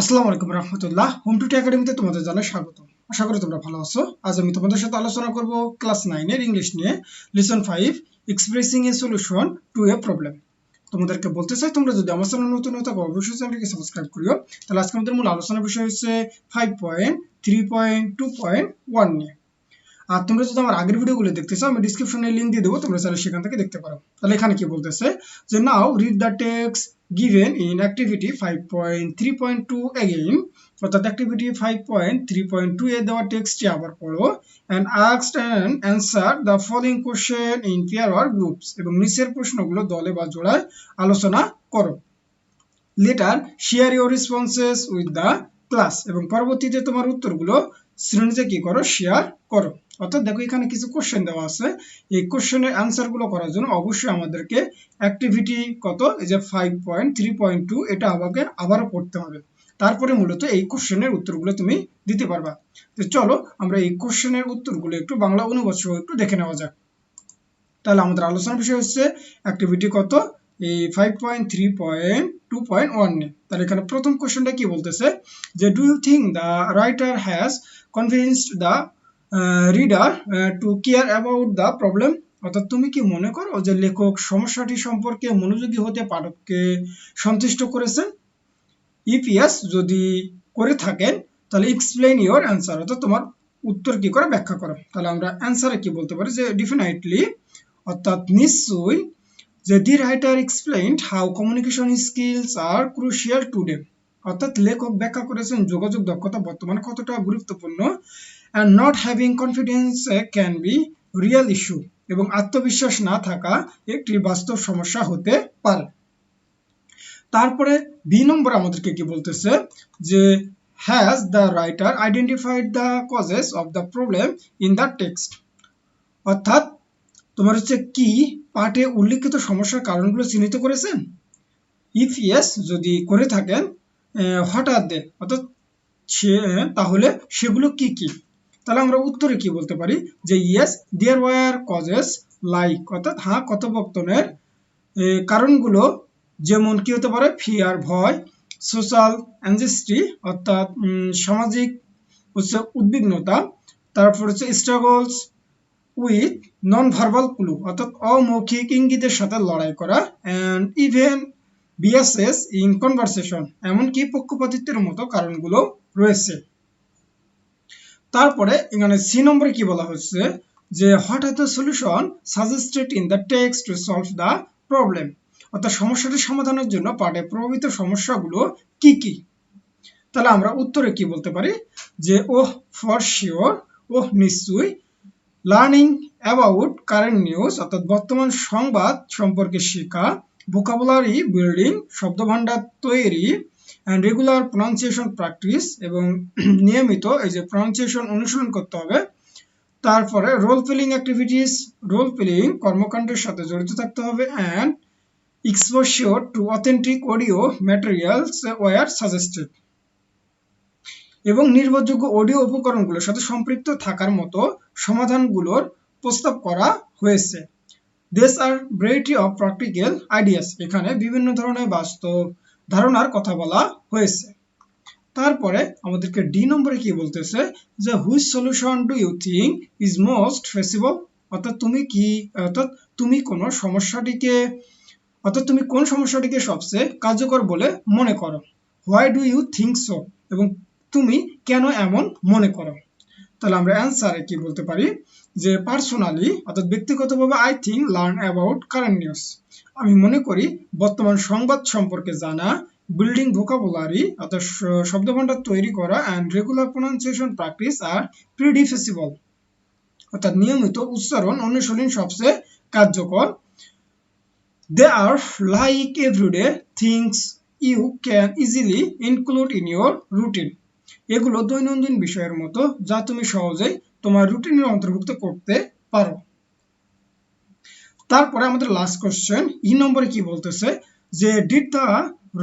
আসসালামু আলাইকুম রহমতুল্লাহ। হোম টুটি একাডেমিতে তোমাদের জানাই স্বাগত আশা করি তোমরা ভালো আছো। আজ আমি তোমাদের সাথে আলোচনা করব ক্লাস নাইনের ইংলিশ নিয়ে। Lesson five expressing a solution to a problem তোমাদেরকে বলতে চাই, তোমরা যদি আমার চ্যানেল নতুন হয়ে থাকো, অবশ্যই চ্যানেলকে সাবস্ক্রাইব করিও। তাহলে আজকে আমাদের মূল আলোচনার বিষয় হচ্ছে five point three point two point one নিয়ে। আর তোমরা যদি আমার আগের ভিডিওগুলো দেখতে চাও, আমি ডিসক্রিপশনে লিঙ্ক দিয়ে দেবো, তোমরা চাইলে সেখান থেকে দেখতে পারো। তাহলে এখানে কি বলতেছে? যে now read the text given in activity 5.3.2 again, অর্থাৎ activity 5.3.2 এ দেওয়া টেক্সটটি আবার পড়ো asked and answer the following question in pair or groups, এবং নিচের প্রশ্নগুলো দলে বা জোড়ায় আলোচনা করো। Later share your responses with the class এবং পরবর্তীতে তোমার উত্তরগুলো শ্রেণীতে কি করো? শেয়ার করো। অর্থাৎ দেখো এখানে কিছু কোশ্চেন দেওয়া আছে। এই কোশ্চেনের অ্যান্সারগুলো করার জন্য অবশ্যই আমাদেরকে অ্যাক্টিভিটি কত? এই যে five point three point two এটা আমাকে আবারও পড়তে হবে। তারপরে মূলত এই কোশ্চেনের উত্তরগুলো তুমি দিতে পারবা। তো চলো, আমরা এই কোশ্চেনের উত্তরগুলো একটু বাংলা অনুবাদ সহ একটু দেখে নেওয়া যাক। তাহলে আমাদের আলোচনার বিষয় হচ্ছে অ্যাক্টিভিটি কত? এই five point three point two point one নিয়ে তাহলে এখানে প্রথম কোশ্চেনটা কি বলতেছে? যে do you think the writer has convinced the reader to care about the problem অর্থাৎ তুমি কি মনে করো যে লেখক সমস্যাটি সম্পর্কে মনোযোগী হতে পাঠককে সন্তুষ্ট করেছেন? ইপিএস যদি করে থাকেন, তাহলে এক্সপ্লেন ইওর অ্যান্সার অর্থাৎ তোমার উত্তর কি করে ব্যাখ্যা করো? তাহলে আমরা অ্যান্সারে কি বলতে পারি? যে ডিফিনাইটলি অর্থাৎ নিশ্চয়ই যে the writer explained how communication skills are crucial today অর্থাৎ লেখক ব্যাখ্যা করেছেন যোগাযোগ দক্ষতা বর্তমানে কতটা গুরুত্বপূর্ণ and not having confidence can be real issue এবং আত্মবিশ্বাস না থাকা একটি বাস্তব সমস্যা হতে পারে। তারপরে বি নম্বর আমাদেরকে কি বলতেছে? যে has the writer identified the causes of the problem in the text অর্থাৎ তোমার হচ্ছে কি পাঠে উল্লিখিত সমস্যার কারণগুলো চিহ্নিত করেছেন? ইফ ইয়েস যদি করে থাকেন হঠাৎ দে, অর্থাৎ সে, তাহলে সেগুলো কি কি? তাহলে আমরা উত্তরে কি বলতে পারি? যে yes there were causes like অর্থাৎ হ্যাঁ কথোপকথনের কারণগুলো যেমন কি হতে পারে? ফিয়ার ভয় সোশ্যাল অ্যানজেস্ট্রি অর্থাৎ সামাজিক হচ্ছে উদ্বিগ্নতা, তারপর হচ্ছে struggles with non verbal clue অর্থাৎ অমৌখিক ইঙ্গিতের সাথে লড়াই করা and even biases in conversation এমনকি পক্ষপাতিত্বের মতো কারণগুলো রয়েছে। তারপরে এখানে সি নম্বরে কি বলা হচ্ছে? যে the solution suggested in the text to solve the problem অর্থাৎ সমস্যাটি সমাধানের জন্য পাঠে প্রভাবিত সমস্যাগুলো কি কি? তাহলে আমরা উত্তরে কি বলতে পারি? যে ওহ ফর শিওর ওহ, নিশ্চয়ই লার্নিং অ্যাবাউট কারেন্ট নিউজ অর্থাৎ বর্তমান সংবাদ সম্পর্কে শেখা ভোকাবুলারি বিল্ডিং শব্দভাণ্ডার তৈরি অ্যান্ড রেগুলার প্রনাউন্সিয়েশন প্র্যাকটিস এবং নিয়মিত এই যে প্রনাউন্সিয়েশন অনুশীলন করতে হবে। তারপরে role playing activities role playing কর্মকাণ্ডের সাথে জড়িত থাকতে হবে and exposure to authentic audio materials were suggested এবং নির্ভরযোগ্য অডিও উপকরণগুলোর সাথে সম্পৃক্ত থাকার মতো সমাধানগুলোর প্রস্তাব করা হয়েছে। These are variety of practical ideas এখানে বিভিন্ন ধরনের বাস্তব ধারণার কথা বলা হয়েছে। তারপরে আমাদেরকে ডি নম্বরে কি বলতেছে? যে which solution do you think is most feasible অর্থাৎ তুমি কি, অর্থাৎ তুমি কোন সমস্যাটিকে, অর্থাৎ তুমি কোন সমস্যাটিকে সবচেয়ে কার্যকর বলে মনে করো? Why do you think so এবং তুমি কেন এমন মনে করো? তাহলে আমরা অ্যান্সারে কি বলতে পারি? যে পার্সোনালি অর্থাৎ ব্যক্তিগতভাবে I think learn about current news আমি মনে করি, বর্তমান সংবাদ সম্পর্কে জানা বিল্ডিং ভোকাবুলারি অর্থাৎ শব্দভাণ্ডার তৈরি করা and regular pronunciation practice are pretty feasible অর্থাৎ নিয়মিত উচ্চারণ অনুশীলন সবচেয়ে কার্যকর। They are like everyday things you can easily include in your routine এগুলো দৈনন্দিন বিষয়ের মতো, যা তুমি সহজেই তোমার রুটিনের অন্তর্ভুক্ত করতে পারো। তারপরে আমাদের লাস্ট কোশ্চেন ই নম্বরে কি বলতেছে? যে did the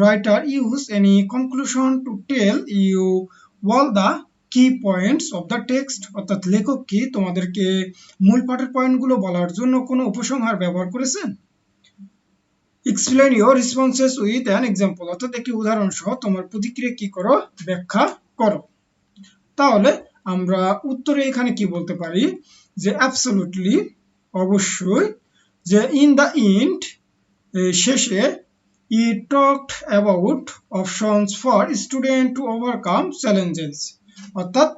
writer use any conclusion to tell you all the key points of the text অর্থাৎ লেখক কি তোমাদেরকে মূল পাঠের পয়েন্টগুলো বলার জন্য কোনো উপসংহার ব্যবহার করেছেন? Explain your responses with an example অর্থাৎ একটি উদাহরণ সহ তোমার প্রতিক্রিয়া কি করো? ব্যাখ্যা করো। তাহলে আমরা উত্তরে এখানে কি বলতে পারি? যে অ্যাবসলুটলি অবশ্যই যে ইন দ্য ইন্ড শেষে he talked about options for student to overcome challenges অর্থাৎ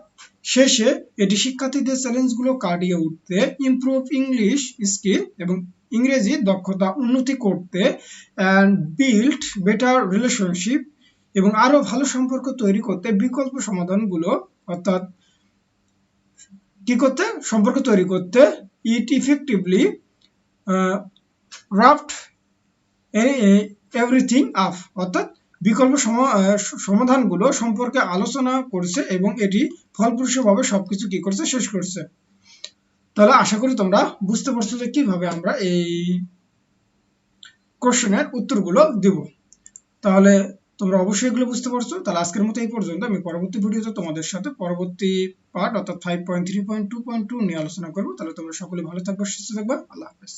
শেষে এটি শিক্ষার্থীদের চ্যালেঞ্জগুলো কাটিয়ে উঠতে ইমপ্রুভ ইংলিশ স্কিল এবং ইংরেজি দক্ষতা উন্নতি করতে অ্যান্ড বিল্ড বেটার রিলেশনশিপ এবং আরও ভালো সম্পর্ক তৈরি করতে বিকল্প সমাধানগুলো, অর্থাৎ কি করতে? সম্পর্ক তৈরি করতে। It effectively wrapped everything up অর্থাৎ বিকল্প সমাধানগুলো সম্পর্কে আলোচনা করছে এবং এটি ফলপ্রসূভাবে সবকিছু কি করছে? শেষ করছে। তাহলে আশা করি তোমরা বুঝতে পারছ যে কীভাবে আমরা এই কোশ্চেনের উত্তরগুলো দিব। তাহলে তোমরা অবশ্যই এগুলো বুঝতে পারছ। তাহলে আজকের মতো এই পর্যন্ত। আমি পরবর্তী ভিডিওতে তোমাদের সাথে পরবর্তী পার্ট অর্থাৎ five point three point two point two নিয়ে আলোচনা করব। তাহলে তোমরা সকলে ভালো থাকবে, সুস্থ থাকবে। আল্লাহ হাফেজ।